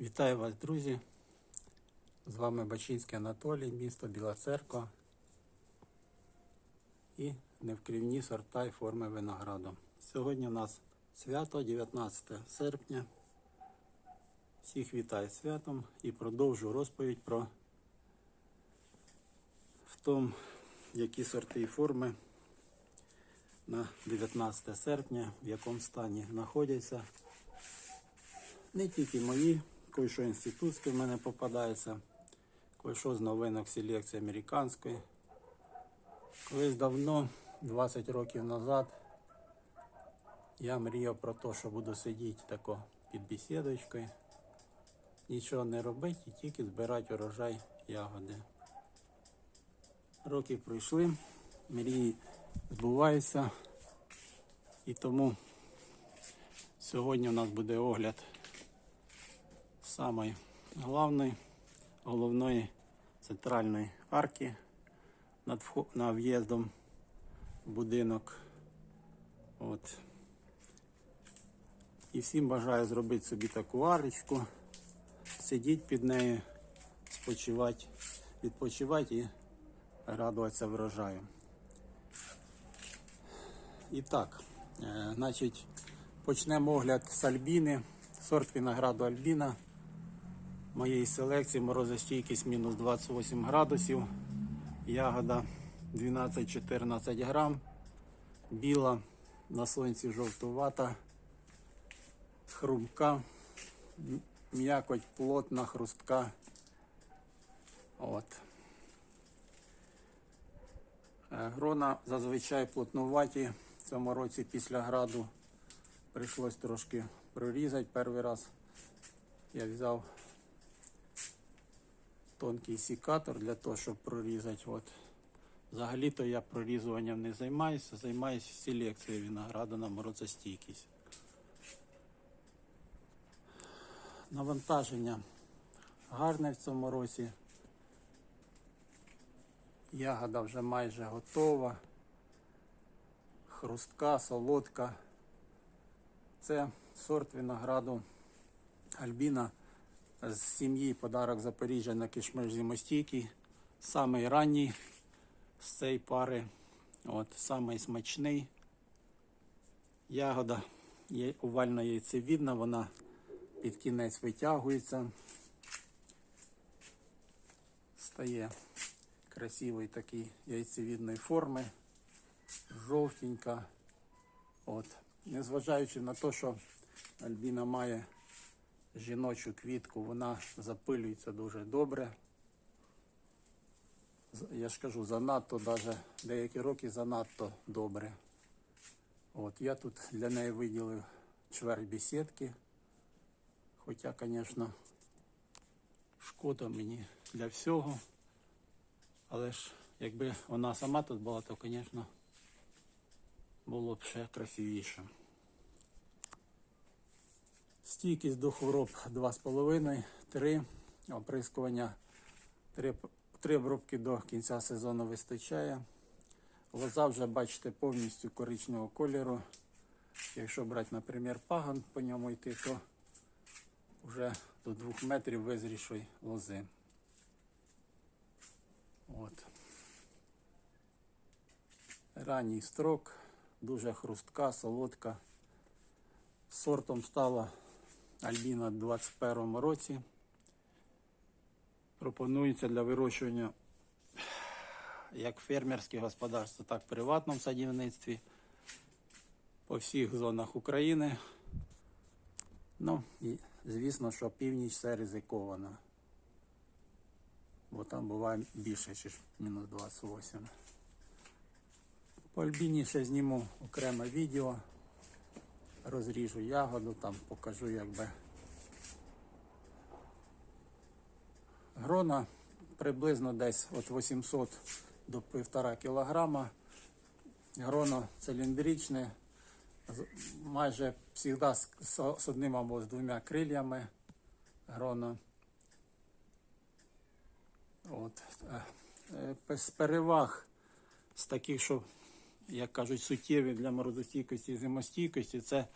Вітаю вас, друзі! З вами Бачинський Анатолій, місто Біла Церква і невкрівні сорта і форми винограду. Сьогодні у нас свято 19 серпня. Всіх вітаю святом і продовжу розповідь про в тому, які сорти і форми на 19 серпня, в якому стані знаходяться. Не тільки мої, кое-що інститутське в мене попадається, кое-що з новинок селекції американської. Колись давно, 20 років назад, я мріяв про те, що буду сидіти тако під бесідочкою, нічого не робити і тільки збирати урожай ягоди. Роки пройшли, мрії збуваються, і тому сьогодні у нас буде огляд самої головної, головної центральної арки над на в'їздом в будинок. От. І всім бажаю зробити собі таку арочку, сидіти під нею, спочивати, відпочивати і радуватися врожаю. І так, е, значить, почнемо огляд з Альбіни, сорт винограду Альбіна моєї селекції морозостійкість мінус 28 градусів. Ягода 12-14 грам. Біла, на сонці жовтувата, хрумка, м'якоть плотна, хрустка. От. Е, Грона зазвичай плотнуваті. В цьому році після граду прийшлось трошки прорізати перший раз. Я взяв тонкий сікатор для того, щоб прорізати. От. Взагалі-то я прорізуванням не займаюся, займаюся селекцією винограду на морозостійкість. Навантаження гарне в цьому році. Ягода вже майже готова. Хрустка, солодка. Це сорт винограду Альбіна з сім'ї подарок Запоріжжя на кишмиш зимостійкий. Самий ранній з цієї пари. От, самий смачний. Ягода є овально яйцевідна, вона під кінець витягується. Стає красивої такої яйцевідної форми, жовтенька. От. Незважаючи на те, що Альбіна має жіночу квітку, вона запилюється дуже добре. Я ж кажу, занадто, навіть деякі роки занадто добре. От, я тут для неї виділив чверть бесідки. Хоча, звісно, шкода мені для всього. Але ж якби вона сама тут була, то, звісно, було б ще красивіше. Стійкість до хвороб 2,5, 3 оприскування, 3, 3 обробки до кінця сезону вистачає. Лоза вже, бачите, повністю коричневого кольору. Якщо брати, наприклад, паган по ньому йти, то вже до 2 метрів визрішої лози. От. Ранній строк, дуже хрустка, солодка. Сортом стала Альбіна в 2021 році. Пропонується для вирощування як фермерське господарство, так і в приватному садівництві по всіх зонах України. Ну, і звісно, що північ це ризиковано. Бо там буває більше, ніж мінус 28. По Альбіні ще зніму окреме відео розріжу ягоду, там покажу якби. Грона приблизно десь від 800 до 1,5 кілограма. Гроно циліндричне, майже завжди з, одним або з двома крилями. Гроно. От. е, е, З переваг з таких, що як кажуть, суттєві для морозостійкості і зимостійкості, це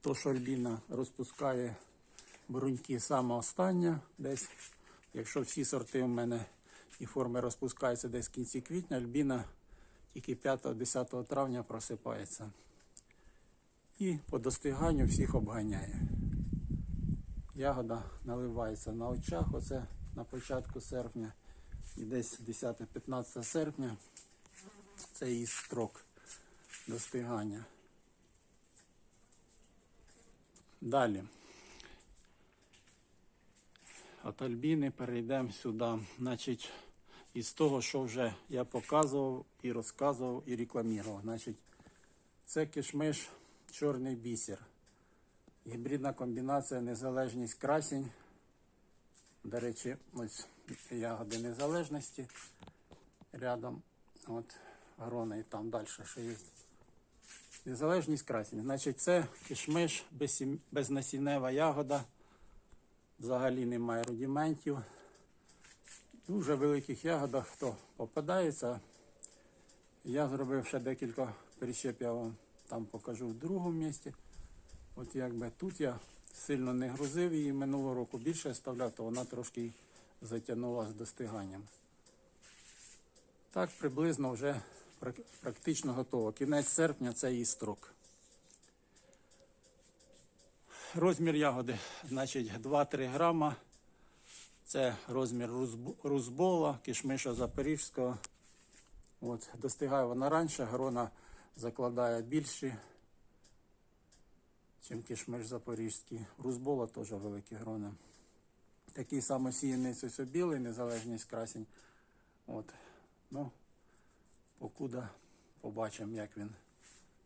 то, що Альбіна розпускає бруньки саме остання, десь, якщо всі сорти у мене і форми розпускаються десь в кінці квітня, альбіна тільки 5-10 травня просипається. І по достиганню всіх обганяє. Ягода наливається на очах, оце на початку серпня. І десь 10-15 серпня це її строк достигання. Далі. От Альбіни перейдемо сюди. Значить, із того, що вже я показував і розказував, і рекламував. Значить, це кишмиш чорний бісер. Гібридна комбінація незалежність красінь. До речі, ось ягоди незалежності рядом. От грона і там далі ще є. Незалежність красень. Значить, це кишмиш, безнасіннева ягода. Взагалі немає рудиментів. Дуже великих ягодах, хто попадається. Я зробив ще декілька прищеп, я вам там покажу в другому місці. От якби тут я сильно не грузив її минулого року, більше ставляв, то вона трошки затягнула з достиганням. Так, приблизно вже практично готово. Кінець серпня це її строк. Розмір ягоди, значить, 2-3 грама. Це розмір рузб- рузбола, кишмиша запорізького. От, достигає вона раніше, грона закладає більші, ніж кишмиш запорізький. Рузбола теж великі грони. Такий самосіяний ось білий, незалежність красень. От. Ну, покуда побачимо, як він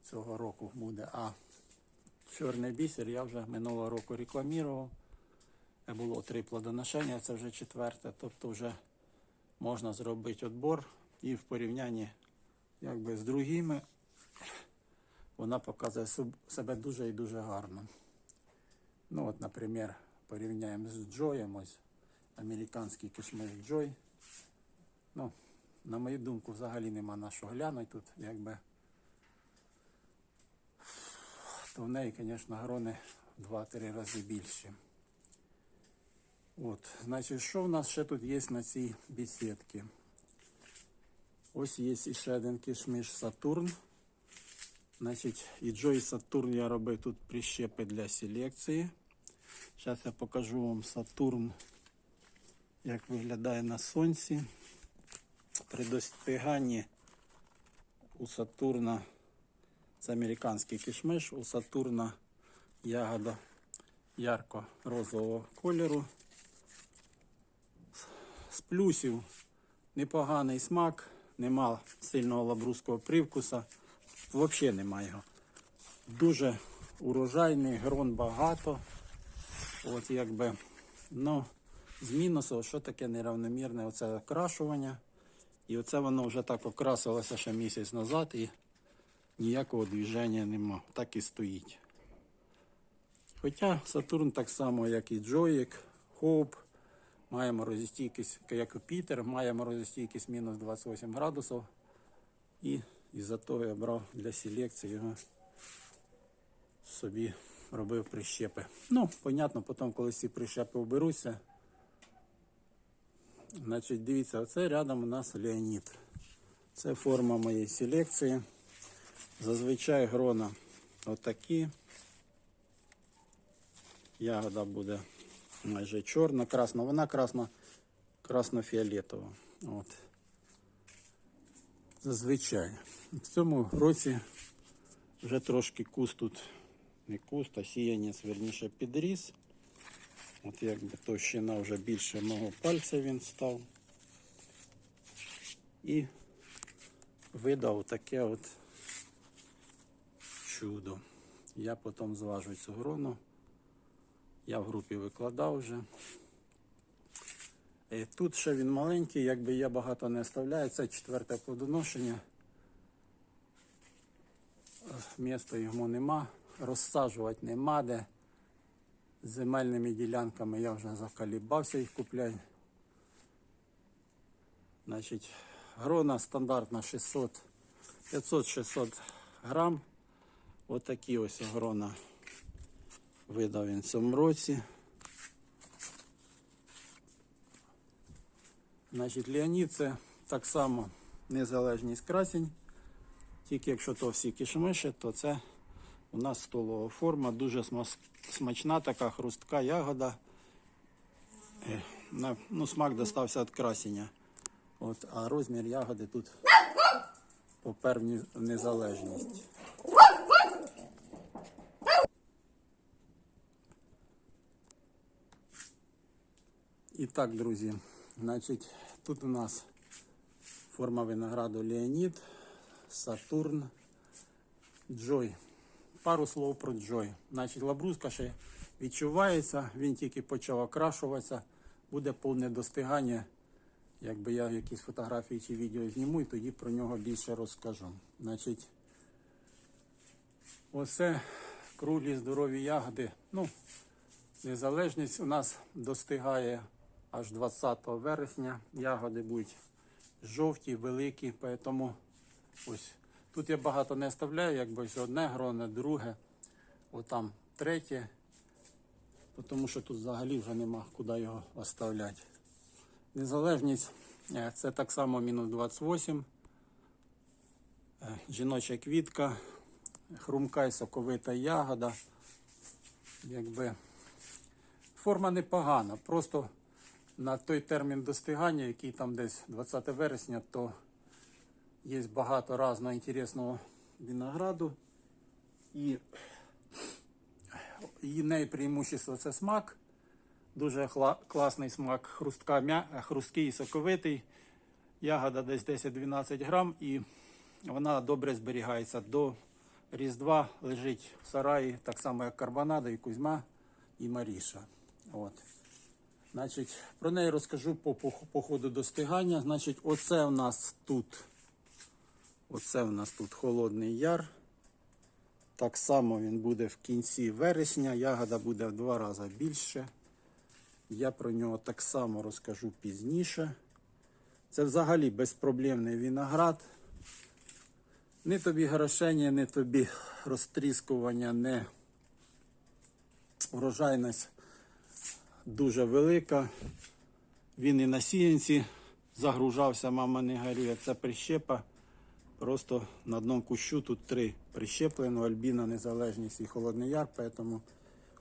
цього року буде. А чорний бісер я вже минулого року рекламував. Е, Було три плодоношення, це вже четверте. Тобто вже можна зробити відбор і в порівнянні якби, з другими вона показує себе дуже і дуже гарно. Ну от, наприклад, порівняємо з Джоєм, ось американський кишмиш Джой. Ну, на мою думку, взагалі нема на що глянути тут, якби. То в неї, звісно, грони в 2-3 рази більші. От, значить, що в нас ще тут є на цій бесідці? Ось є ще один кишміш Сатурн. Значить, і Джой Сатурн я робив тут прищепи для селекції. Зараз я покажу вам Сатурн, як виглядає на сонці. При достиганні у Сатурна, це американський кишмиш, у Сатурна ягода ярко-розового кольору. З плюсів непоганий смак, нема сильного лабрузького привкуса, взагалі немає його. Дуже урожайний, грон багато. От якби, ну, з мінусу, що таке неравномірне оце окрашування. І оце воно вже так окрасилося ще місяць назад і ніякого движення нема. Так і стоїть. Хоча Сатурн так само, як і Джоїк, Хоуп, має морозостійкість, як і Пітер, має морозостійкість мінус 28 градусів. І із-за того я брав для селекції його собі робив прищепи. Ну, понятно, потім, коли ці прищепи оберуться, Значить, дивіться, оце рядом у нас Леонід. Це форма моєї селекції. Зазвичай грона отакі. Ягода буде майже чорна, красна. Вона красно, красно-фіолетова. От. Зазвичай. В цьому році вже трошки куст тут, не куст, а сіянець, верніше підріс. От якби товщина вже більше мого пальця він став. І видав таке от чудо. Я потім зважу цю грону. Я в групі викладав вже. І тут ще він маленький, якби я багато не оставляю. Це четверте плодоношення. Міста йому нема, розсаджувати нема де земельними ділянками я вже закалібався їх купляю. Значить, Грона стандартна 600-500-600 грам. Отакі От ось грона видав він в цьому році. Значить, Леонід це так само незалежність красінь. Тільки якщо то всі кішмиші, то це у нас столова форма, дуже смачна така хрустка ягода. Е, Ну, смак достався від красення. От, а розмір ягоди тут попер в ні- в незалежність. І так, друзі, значить, тут у нас форма винограду Леонід, Сатурн, Джой. Пару слов про Джой. Значить, лабрузка ще відчувається, він тільки почав окрашуватися, буде повне достигання. Якби я якісь фотографії чи відео зніму, і тоді про нього більше розкажу. Значить, оце круглі здорові ягоди. Ну, незалежність у нас достигає аж 20 вересня. Ягоди будуть жовті, великі, тому ось тут я багато не оставляю, якби ось одне гроне, друге, отам третє, тому що тут взагалі вже нема куди його оставляти. Незалежність е, це так само мінус 28. Е, Жіноча квітка, хрумка і соковита ягода. Якби форма непогана. Просто на той термін достигання, який там десь 20 вересня, то є багато різного інтересного винограду. І її преимущество це смак. Дуже класний смак хрустка, м'я- хрусткий і соковитий. Ягода десь 10-12 грам і вона добре зберігається. До Різдва лежить в сараї, так само як карбонада, і кузьма, і маріша. От. Значить, про неї розкажу по, по, по ходу достигання. Значить, оце в нас тут. Оце в нас тут холодний яр. Так само він буде в кінці вересня. Ягода буде в два рази більше. Я про нього так само розкажу пізніше. Це взагалі безпроблемний виноград. Не тобі грошення, не тобі розтріскування, не врожайність дуже велика. Він і на сіянці загружався, мама не горює. Це прищепа. Просто на одному кущу тут три прищеплено, Альбіна, Незалежність і Холодний Яр, тому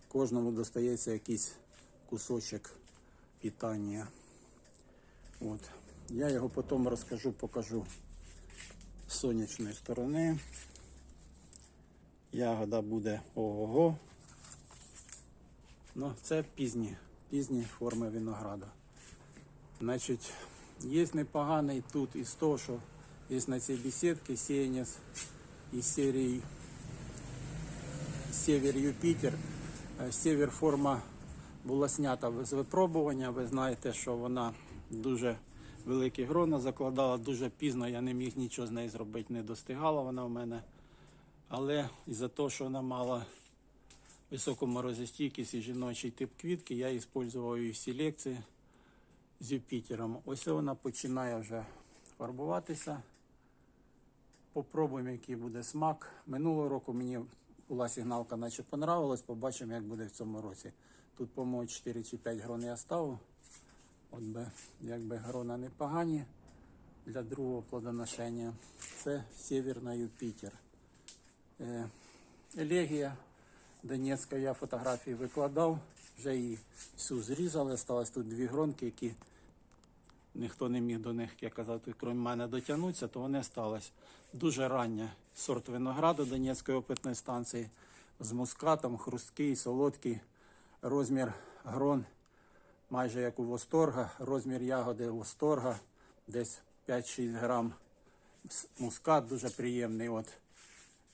кожному достається якийсь кусочок питання. От. Я його потім розкажу, покажу з сонячної сторони. Ягода буде ого-го. Ну, це пізні, пізні форми винограда. Значить, є непоганий тут із того, що є на цій бесідці сіянець із серії Север Юпітер. Е, Север форма була знята з випробування. Ви знаєте, що вона дуже великі грона закладала, дуже пізно я не міг нічого з нею зробити, не достигала вона в мене. Але із-за того, що вона мала високу морозостійкість і жіночий тип квітки, я використовував її в селекції з Юпітером. Ось вона починає вже фарбуватися. Попробуємо, який буде смак. Минулого року мені була сигналка, наче понравилась. Побачимо, як буде в цьому році. Тут, по-моєму, 4 чи 5 грон я ставив. От би, якби грона непогані для другого плодоношення. Це Северна Юпітер. Е, Елегія Донецька я фотографії викладав, вже її всю зрізали. Осталось тут дві гронки, які ніхто не міг до них, як я казав, крім мене дотягнутися, то вони сталися. Дуже рання сорт винограду Донецької опитної станції з мускатом, хрусткий, солодкий. Розмір грон майже як у восторга, розмір ягоди восторга, десь 5-6 грам. Мускат дуже приємний. От.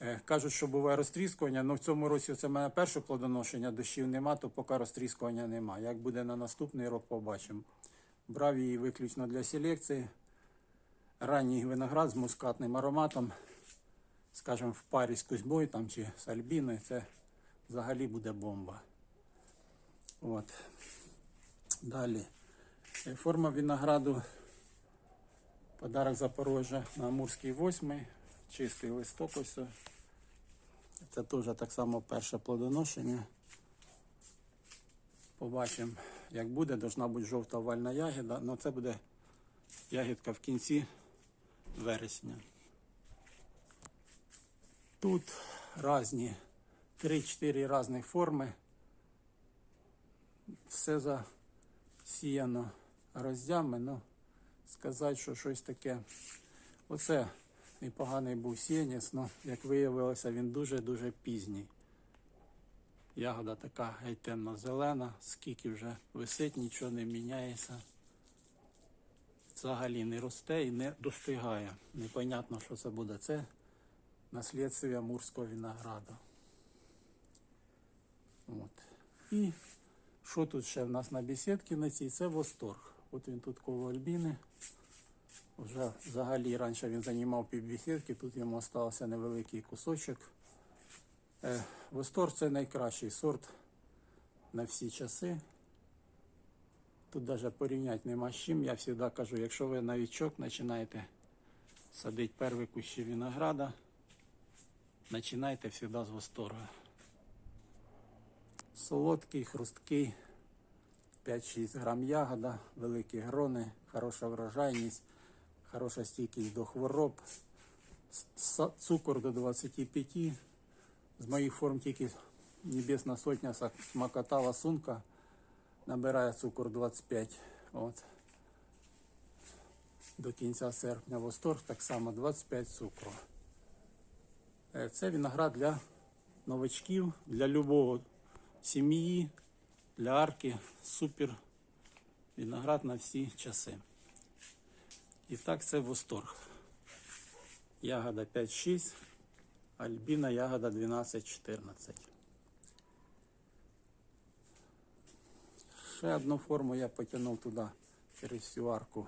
Е, Кажуть, що буває розтріскування, але в цьому році це в мене перше плодоношення, дощів нема, то поки розтріскування нема. Як буде на наступний рік, побачимо. Брав її виключно для селекції. Ранній виноград з мускатним ароматом, скажімо, в парі з кузьмою там, чи з альбіною, це взагалі буде бомба. От. Далі. Е, Форма винограду. Подарок Запорожжя на Амурський 8. Чистий листок ось. Це теж так само перше плодоношення. Побачимо, як буде. Должна бути жовта овальна ягода. Ну це буде ягідка в кінці вересня. Тут різні 3-4 різні форми. Все засіяно роздями, ну сказати, що щось таке. Оце непоганий був сіянець, але як виявилося, він дуже-дуже пізній. Ягода така геть темно-зелена, скільки вже висить, нічого не міняється. Взагалі не росте і не достигає. Непонятно, що це буде. Це наслідствие амурського винограду. От. І що тут ще в нас на бесідці на цій? Це восторг. От він тут коло Альбіни. Вже взагалі раніше він займав півбесідки, тут йому залишився невеликий кусочок. Восторг це найкращий сорт на всі часи. Тут навіть порівняти нема з чим. Я завжди кажу, якщо ви новичок починаєте садити перші кущі винограда, починайте завжди з восторга. Солодкий, хрусткий, 5-6 грам ягода, великі грони, хороша врожайність, хороша стійкість до хвороб, цукор до 25. З моїх форм тільки небесна сотня смакота ласунка набирає цукор 25. От. До кінця серпня восторг так само 25 цукру. Е, Це виноград для новачків, для любого сім'ї, для арки. Супер виноград на всі часи. І так це восторг. Ягода 5-6, альбіна ягода 12-14. Ще одну форму я потягнув туди через всю арку.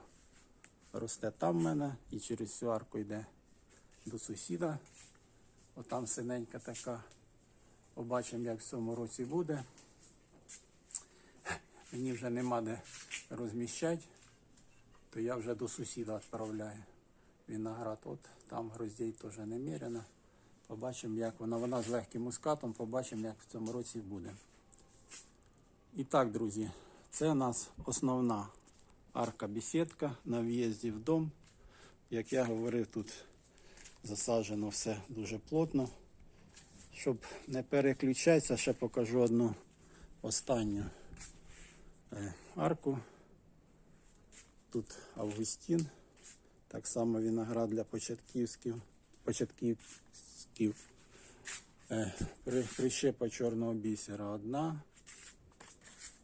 Росте там в мене і через всю арку йде до сусіда. Отам синенька така. Побачимо, як в цьому році буде. Мені вже нема де розміщати, то я вже до сусіда відправляю виноград. От там гроздей теж немерено. Побачимо, як вона. Вона з легким мускатом, побачимо, як в цьому році буде. І так, друзі, це у нас основна арка бесідка на в'їзді в дом. Як я говорив, тут засаджено все дуже плотно. Щоб не переключатися, ще покажу одну останню е, арку. Тут Августін. Так само виноград для початківських. початківських. Е, Прищепа чорного бісера одна.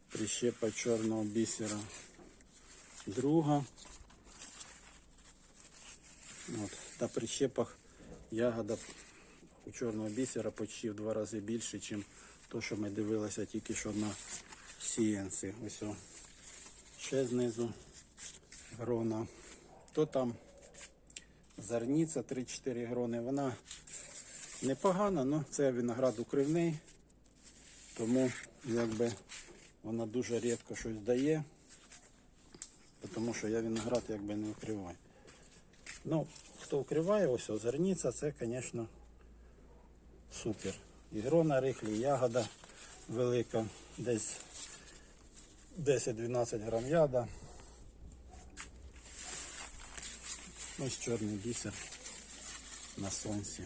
Прищепа чорного бісера друга. От. Та прищепах ягода у чорного бісера почти в два рази більше, ніж то, що ми дивилися тільки що на сіянці. Ось о. ще знизу грона. То там зерніця 3-4 грони. Вона непогана, але це виноград укривний, тому якби вона дуже рідко щось дає, тому що я виноград якби не укриваю. Ну, хто укриває, ось озерниця, це, звісно, супер. І грона рихлі, ягода велика, десь 10-12 грам яда. Ось чорний бісер на сонці.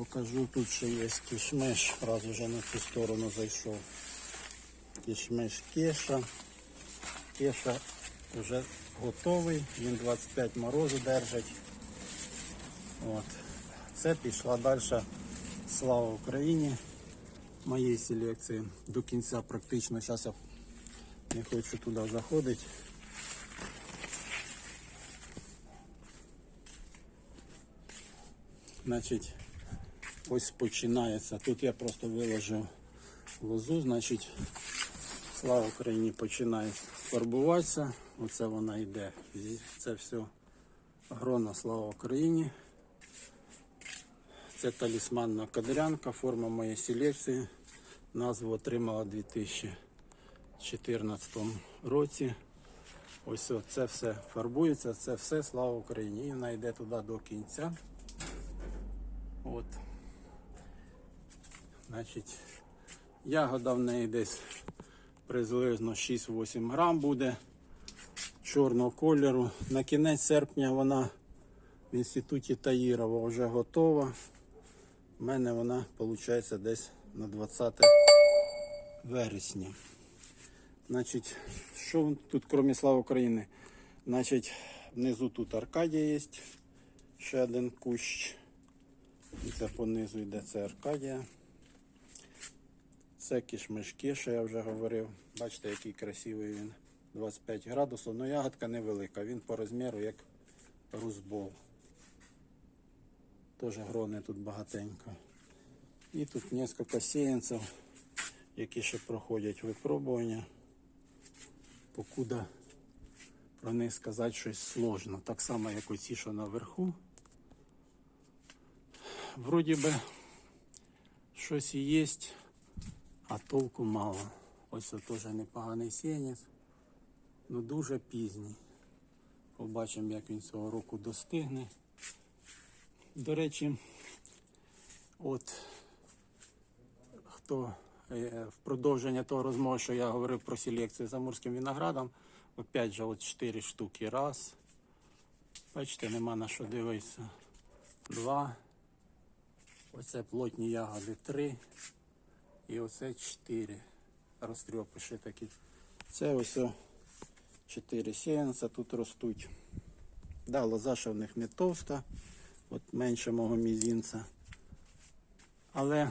Покажу тут ще є кішмиш, раз уже на цю сторону зайшов. Кішмиш кеша. Кеша вже готовий, він 25 морозу держить. От. Це пішла далі. Слава Україні! Моєї селекції до кінця практично. Зараз я не хочу туди заходити. Значить, ось починається. Тут я просто виложив лозу, значить, слава Україні починає фарбуватися. Оце вона йде. Це все грона Слава Україні. Це талісманна кадрянка, форма моєї селекції. Назву отримала у 2014 році. Ось це все фарбується, це все слава Україні. І вона йде туди до кінця. От. Значить, Ягода в неї десь приблизно 6-8 грам буде чорного кольору. На кінець серпня вона в інституті Таїрова вже готова. У мене вона виходить десь на 20 вересня. Значить, що тут, крім слава України? Значить, внизу тут Аркадія є. Ще один кущ. І це понизу йде це Аркадія. Це кішмишки, що я вже говорив. Бачите, який красивий він. 25 градусів. Ну ягодка невелика. Він по розміру як рузбол. Теж грони тут багатенько. І тут кілька сеянців, які ще проходять випробування. Покуда про них сказати щось сложно. Так само, як оці, що наверху. Вроді би щось і є, а толку мало. Ось це теж непоганий сіянець, але дуже пізній. Побачимо, як він цього року достигне. До речі, от хто е, в продовження того розмови, що я говорив про селекцію з амурським виноградом, опять же, от 4 штуки. Раз. Бачите, нема на що дивитися. Два. Оце плотні ягоди три. І оце чотири. Розтрьопиші такі. Це ось о, чотири тут ростуть. Да, лоза ще в них не товста, от менше мого мізінця. Але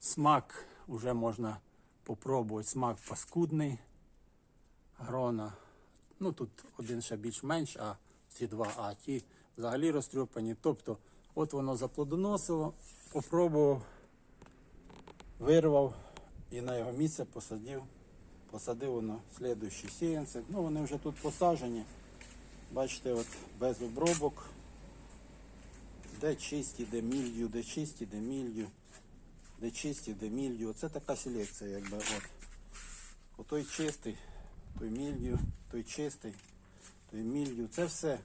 смак вже можна попробувати. Смак паскудний. Грона. Ну тут один ще більш-менш, а ці два, а ті взагалі розтрьопані. Тобто, от воно заплодоносило, попробував, вирвав і на його місце посадив. Посадив воно слідуючі сіянці. Ну вони вже тут посаджені. Бачите, от без обробок. Де чисті, де мільдю, де чисті, де мільдю, де чисті, де мільдю. Це така селекція, якби от. Отой чистий, той мільдю, той чистий, той мільдю. Це все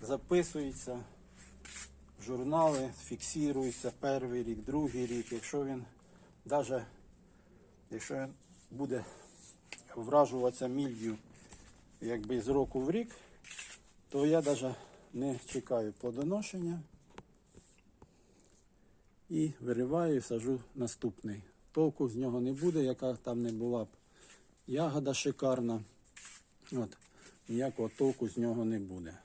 записується в журнали, фіксується перший рік, другий рік. Якщо він навіть якщо буде вражуватися мільдю якби з року в рік, то я навіть не чекаю плодоношення і вириваю і сажу наступний. Толку з нього не буде, яка там не була б ягода шикарна. От, ніякого толку з нього не буде.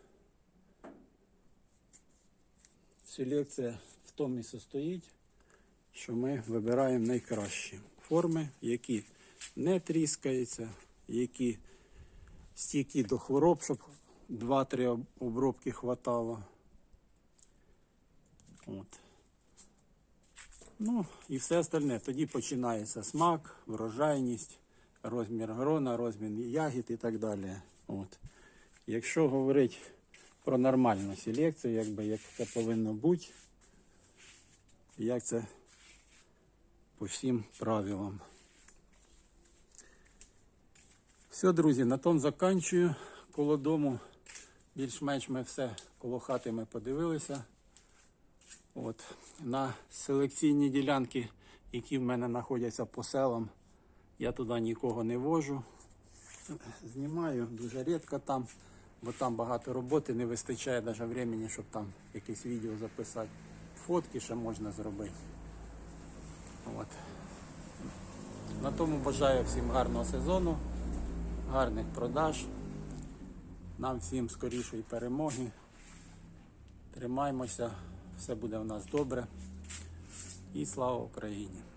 Селекція в тому і состоїть, що ми вибираємо найкращі форми, які не тріскаються, які стійкі до хвороб, щоб 2-3 обробки хватало. От. Ну і все остальне. Тоді починається смак, врожайність, розмір грона, розмір ягід і так далі. От. Якщо говорити про нормальну селекцію, якби як це повинно бути, як це по всім правилам. Все, друзі, на тому заканчую. Коло дому більш-менш ми все коло хати ми подивилися. От, на селекційні ділянки, які в мене знаходяться по селам, я туди нікого не вожу. Знімаю дуже рідко там, бо там багато роботи, не вистачає навіть времени, щоб там якесь відео записати. Фотки ще можна зробити. От. На тому бажаю всім гарного сезону, гарних продаж. Нам всім скорішої перемоги. Тримаймося, все буде в нас добре. І слава Україні!